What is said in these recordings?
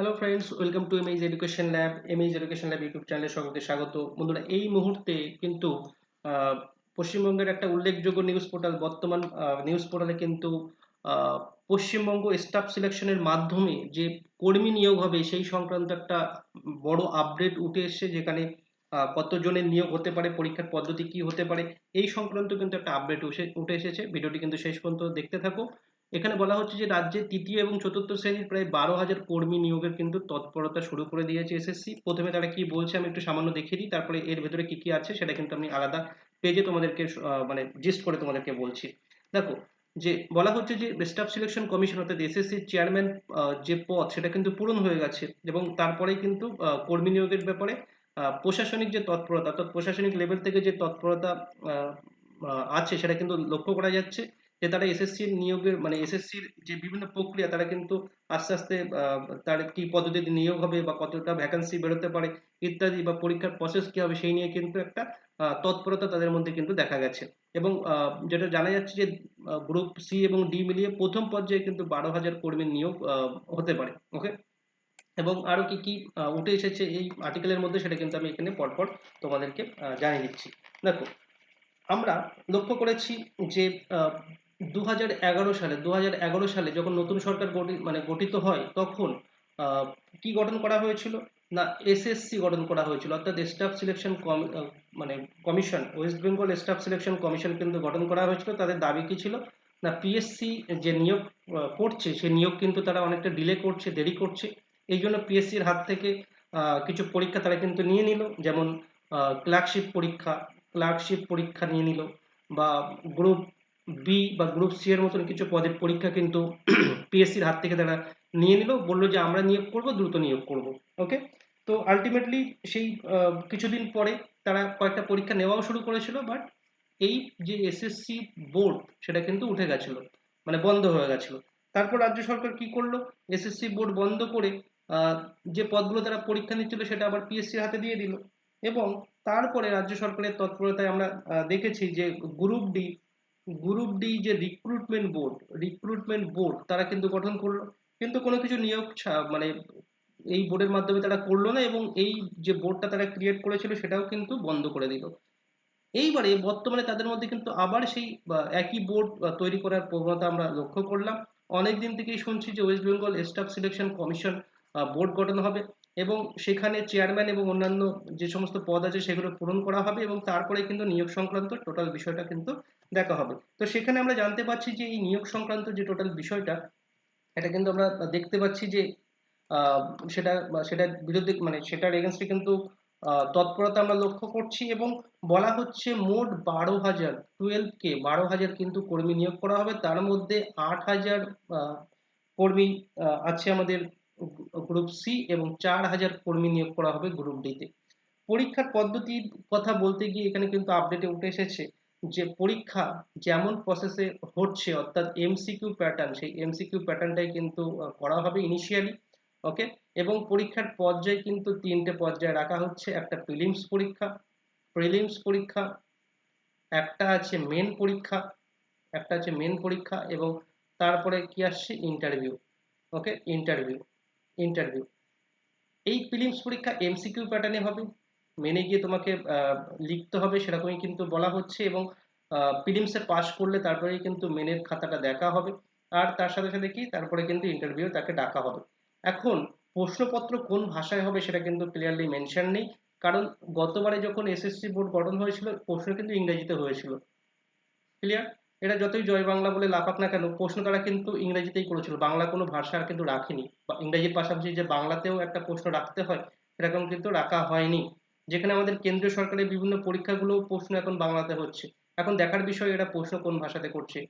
Hello friends welcome to এমএইজ education lab এমএইজ education lab YouTube চ্যানেলে সকলকে স্বাগত। বন্ধুরা, এই মুহূর্তে কিন্তু পশ্চিমবঙ্গের একটা উল্লেখযোগ্য নিউজ পোর্টাল বর্তমান নিউজ পোর্টালে কিন্তু পশ্চিমবঙ্গ স্টাফ সিলেকশনের মাধ্যমে যে কর্মী নিয়োগ হবে, সেই সংক্রান্ত একটা বড় আপডেট উঠে এসেছে যেখানে কতজনের নিয়োগ হতে পারে, পরীক্ষার পদ্ধতি কি হতে পারে, এই সংক্রান্ত কিন্তু একটা আপডেট উঠে এসেছে। ভিডিওটি কিন্তু শেষ পর্যন্ত দেখতে থাকো। এখানে বলা হচ্ছে যে রাজ্যে তৃতীয় এবং চতুর্থ শ্রেণির প্রায় বারো হাজার কর্মী নিয়োগের কিন্তু তৎপরতা শুরু করে দিয়েছে এসএসসি প্রথমে তারা কি বলছে আমি একটু সামান্য দেখিয়ে দিই তারপরে এর ভেতরে কি কি আছে সেটা কিন্তু আমি আলাদা পেজে তোমাদেরকে মানে জিস্ট করে তোমাদেরকে বলছি। দেখো, যে বলা হচ্ছে যে স্টাফ সিলেকশন কমিশন অর্থাৎ এসএসসির চেয়ারম্যান যে পদ সেটা কিন্তু পূরণ হয়ে গেছে এবং তারপরেই কিন্তু কর্মী নিয়োগের ব্যাপারে প্রশাসনিক যে তৎপরতা, অর্থাৎ প্রশাসনিক লেভেল থেকে যে তৎপরতা আছে সেটা কিন্তু লক্ষ্য করা যাচ্ছে। যে তারা এসএসসি নিয়োগের মানে এসএসসির যে বিভিন্ন প্রক্রিয়া, তারা কিন্তু আস্তে আস্তে তার কি পদ্ধতিতে নিয়োগ হবে বা কতটা ভ্যাকান্সি বেরোতে পারে ইত্যাদি বা পরীক্ষার প্রসেস কি হবে সেই নিয়ে কিন্তু একটা তৎপরতা তাদের মধ্যে কিন্তু দেখা গেছে। এবং যেটা জানা যাচ্ছে যে গ্রুপ সি এবং ডি মিলিয়ে প্রথম পর্যায়ে কিন্তু বারো হাজার কর্মীর নিয়োগ হতে পারে ওকে এবং আরও কি কি উঠে এসেছে এই আর্টিকেলের মধ্যে সেটা কিন্তু আমি এখানে পরপর তোমাদেরকে জানিয়ে দিচ্ছি। দেখো, আমরা লক্ষ্য করেছি যে দু এগারো সালে দু এগারো সালে যখন নতুন সরকার মানে গঠিত হয়, তখন কি গঠন করা হয়েছিল? না, এসএসসি গঠন করা হয়েছিল, অর্থাৎ স্টাফ সিলেকশন মানে commission West Bengal staff selection commission কিন্তু গঠন করা হয়েছিল, তাদের দাবি কি ছিল? না পিএসসি যে নিয়োগ করছে, সে নিয়োগ কিন্তু তারা অনেকটা ডিলে করছে, দেরি করছে, এই জন্য পিএসসির হাত থেকে কিছু পরীক্ষা তারা কিন্তু নিয়ে নিল, যেমন ক্লার্কশিপ পরীক্ষা ক্লার্কশিপ পরীক্ষা নিয়ে নিল, বা গ্রুপ বি বা গ্রুপ সি এর মতন কিছু পদের পরীক্ষা কিন্তু পিএসসির হাত থেকে তারা নিয়ে নিল, বলল যে আমরা নিয়োগ করব, দ্রুত নিয়োগ করব ওকে তো আলটিমেটলি সেই কিছুদিন পরে তারা কয়েকটা পরীক্ষা নেওয়াও শুরু করেছিল বাট এই যে এসএসসি বোর্ড সেটা কিন্তু উঠে গেছিল মানে বন্ধ হয়ে গেছিল। তারপর রাজ্য সরকার কি করল? এসএসসি বোর্ড বন্ধ করে যে পদগুলো তারা পরীক্ষা নিচ্ছিল সেটা আবার পিএসসির হাতে দিয়ে দিল, এবং তারপরে রাজ্য সরকারের তৎপরতায় আমরা দেখেছি যে গ্রুপ ডি গ্রুপ ডি যে রিক্রুটমেন্ট বোর্ড রিক্রুটমেন্ট বোর্ড তারা কিন্তু গঠন করল, কিন্তু কোনো কিছু নিয়োগ মানে এই বোর্ডের মাধ্যমে তারা করল না এবং এই যে বোর্ডটা তারা ক্রিয়েট করেছিল সেটাও কিন্তু বন্ধ করে দিল। এইবারে বর্তমানে তাদের মধ্যে কিন্তু আবার সেই একই বোর্ড তৈরি করার প্রবণতা আমরা লক্ষ্য করলাম। অনেকদিন থেকেই শুনছি যে West Bengal staff selection commission board গঠন হবে। এবং সেখানে চেয়ারম্যান এবং অন্যান্য যে সমস্ত পদ আছে সেগুলো পূরণ করা হবে এবং তারপরে কিন্তু নিয়োগ সংক্রান্ত টোটাল বিষয়টা কিন্তু দেখা হবে। তো সেখানে আমরা জানতে পারছি যে এই নিয়োগ সংক্রান্ত যে টোটাল বিষয়টা, এটা কিন্তু আমরা দেখতে পাচ্ছি যে সেটা সেটার বিরুদ্ধে মানে সেটার এগেনস্টে কিন্তু তৎপরতা আমরা লক্ষ্য করছি এবং বলা হচ্ছে মোট বারো হাজার টুয়েলভ কে বারো হাজার কিন্তু কর্মী নিয়োগ করা হবে। তার মধ্যে আট হাজার কর্মী আছে আমাদের গ্রুপ সি এবং চার হাজার কর্মী নিয়োগ করা হবে গ্রুপ ডিতে পরীক্ষার পদ্ধতির কথা বলতে গিয়ে এখানে কিন্তু আপডেটে উঠে এসেছে যে পরীক্ষা যেমন প্রসেসে হচ্ছে, অর্থাৎ এমসিকিউ প্যাটার্ন সেই এমসিকিউ প্যাটার্নটাই কিন্তু করা হবে ইনিশিয়ালি ওকে এবং পরীক্ষার পর্যায়ে কিন্তু তিনটে পর্যায়ে রাখা হচ্ছে। একটা প্রিলিমস পরীক্ষা প্রিলিমস পরীক্ষা, একটা আছে মেন পরীক্ষা, একটা আছে মেন পরীক্ষা এবং তারপরে কি আসছে? ইন্টারভিউ ওকে ইন্টারভিউ ইন্টারভিউ এই প্রিলিমস পরীক্ষা এমসিকিউ প্যাটার্নে হবে। মেনে গিয়ে তোমাকে লিখতে হবে, সেরকমই কিন্তু বলা হচ্ছে এবং প্রিলিমসে পাশ করলে তারপরেই কিন্তু মেনের খাতাটা দেখা হবে। আর তার সাথে সাথে কি? তারপরে কিন্তু ইন্টারভিউ তাকে ডাকা হবে। এখন, প্রশ্নপত্র কোন ভাষায় হবে সেটা কিন্তু ক্লিয়ারলি মেনশন নেই। কারণ, গতবারে যখন এসএসসি বোর্ড গঠন হয়েছিল, প্রশ্ন কিন্তু ইংরেজিতে হয়েছিল। ক্লিয়ার এটা যতই জয় বাংলা বলে লাফাক না কেন, প্রশ্ন তারা কিন্তু ইংরেজিতেই করেছিল। বাংলা কোনো ভাষা আর কিন্তু রাখেনি। ইংরেজির পাশাপাশি যে বাংলাতেও একটা প্রশ্ন রাখতে হয়, সেরকম কিন্তু রাখা হয়নি। যেখানে আমাদের কেন্দ্রীয় সরকারের বিভিন্ন পরীক্ষাগুলো প্রশ্ন এখন বাংলাতে হচ্ছে। এখন দেখার বিষয় এরা প্রশ্ন কোন ভাষাতে করছে।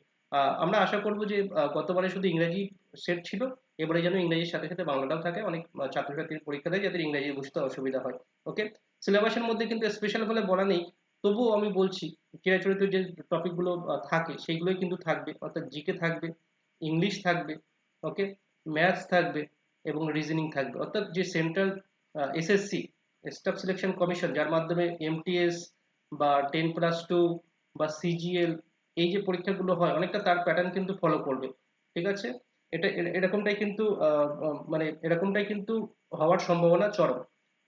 আমরা আশা করব যে গতবারে শুধু ইংরেজি সেট ছিল, এবারে যেন ইংরেজির সাথে সাথে বাংলাটাও থাকে। অনেক ছাত্রছাত্রীর পরীক্ষা দেয় যাদের ইংরেজি বুঝতে অসুবিধা হয়। ওকে? সিলেবাসের মধ্যে কিন্তু স্পেশাল বলে বলা নেই। তবুও আমি বলছি, চিরাচরিত যে টপিকগুলো থাকে, সেইগুলোই কিন্তু থাকবে। অর্থাৎ জিকে থাকবে, ইংলিশ থাকবে, ওকে? ম্যাথস থাকবে এবং রিজনিং থাকবে। অর্থাৎ যে central SSC staff selection commission যার মাধ্যমে এমটিএস বা টেন প্লাস টু বা সিজিএল এই যে পরীক্ষাগুলো হয়, অনেকটা তার প্যাটার্ন কিন্তু ফলো করবে। ঠিক আছে? এটা এরকমটাই কিন্তু মানে এরকমটাই কিন্তু হওয়ার সম্ভাবনা চরম।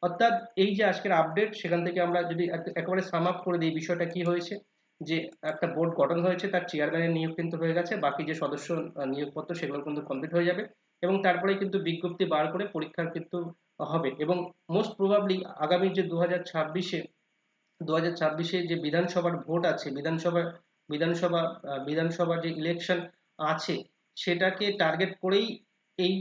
অর্থাৎ এই যে আজকের আপডেট সেখান থেকে আমরা যদি একেবারে সাম আপ করে দিই বিষয়টা কি হয়েছে, যে একটা বোর্ড গঠন হয়েছে, তার চেয়ারম্যানের নিয়োগ কিন্তু হয়ে গেছে, বাকি যে সদস্য নিয়োগপত্র, সেগুলো কিন্তু কমপ্লিট হয়ে যাবে। এবং তারপরে কিন্তু বিজ্ঞপ্তি বার করে পরীক্ষার কিন্তু হবে। এবং মোস্ট প্রবাবলি আগামী যে দু হাজার ছাব্বিশে দু হাজার ছাব্বিশে যে বিধানসভার ভোট আছে বিধানসভা বিধানসভা আহ, বিধানসভার যে ইলেকশন আছে সেটাকে টার্গেট করেই এই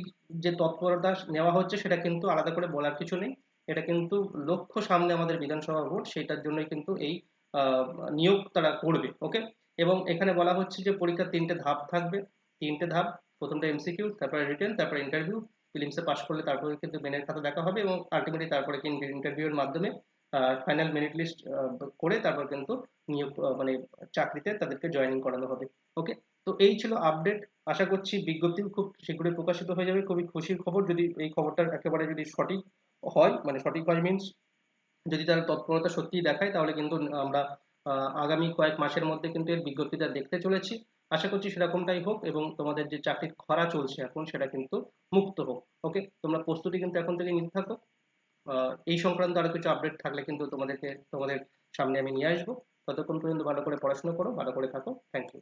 যে তৎপরতা নেওয়া হচ্ছে সেটা কিন্তু আলাদা করে বলার কিছু নেই। এটা কিন্তু লক্ষ্য সামনে আমাদের বিধানসভা ভোট সেটার জন্যই কিন্তু এই নিয়োগ তারা করবে ওকে এবং এখানে বলা হচ্ছে যে পরীক্ষার তিনটে ধাপ থাকবে। তিনটে ধাপ। প্রথমটা এমসিকিউ তারপরে রিটেন তারপরে ইন্টারভিউ ফিলিমসে পাশ করলে তারপরে কিন্তু মেনের খাতা দেখা হবে এবং আলটিমেটলি তারপরে কিন্তু ইন্টারভিউয়ের মাধ্যমে ফাইনাল মেরিট লিস্ট করে তারপর কিন্তু নিয়োগ মানে চাকরিতে তাদেরকে জয়েনিং করানো হবে। ওকে তো এই ছিল আপডেট আশা করছি বিজ্ঞপ্তি খুব শীঘ্রই প্রকাশিত হয়ে যাবে। খুবই খুশির খবর। যদি এই খবরটা একেবারে যদি সঠিক হয় মানে সঠিক হয় মিনস যদি তার তৎপরতা সত্যিই দেখায়, তাহলে কিন্তু আমরা আগামী কয়েক মাসের মধ্যে কিন্তু এর বিজ্ঞপ্তিটা দেখতে চলেছি। আশা করছি সেরকমটাই হোক এবং তোমাদের যে চাকরির খরা চলছে এখন সেটা কিন্তু মুক্ত হোক ওকে তোমরা প্রস্তুতি কিন্তু এখন থেকে নিতে থাকো। এই সংক্রান্ত আরও কিছু আপডেট থাকলে কিন্তু তোমাদেরকে, তোমাদের সামনে আমি নিয়ে আসব। ততক্ষণ পর্যন্ত ভালো করে পড়াশোনা করো, ভালো করে থাকো। Thank you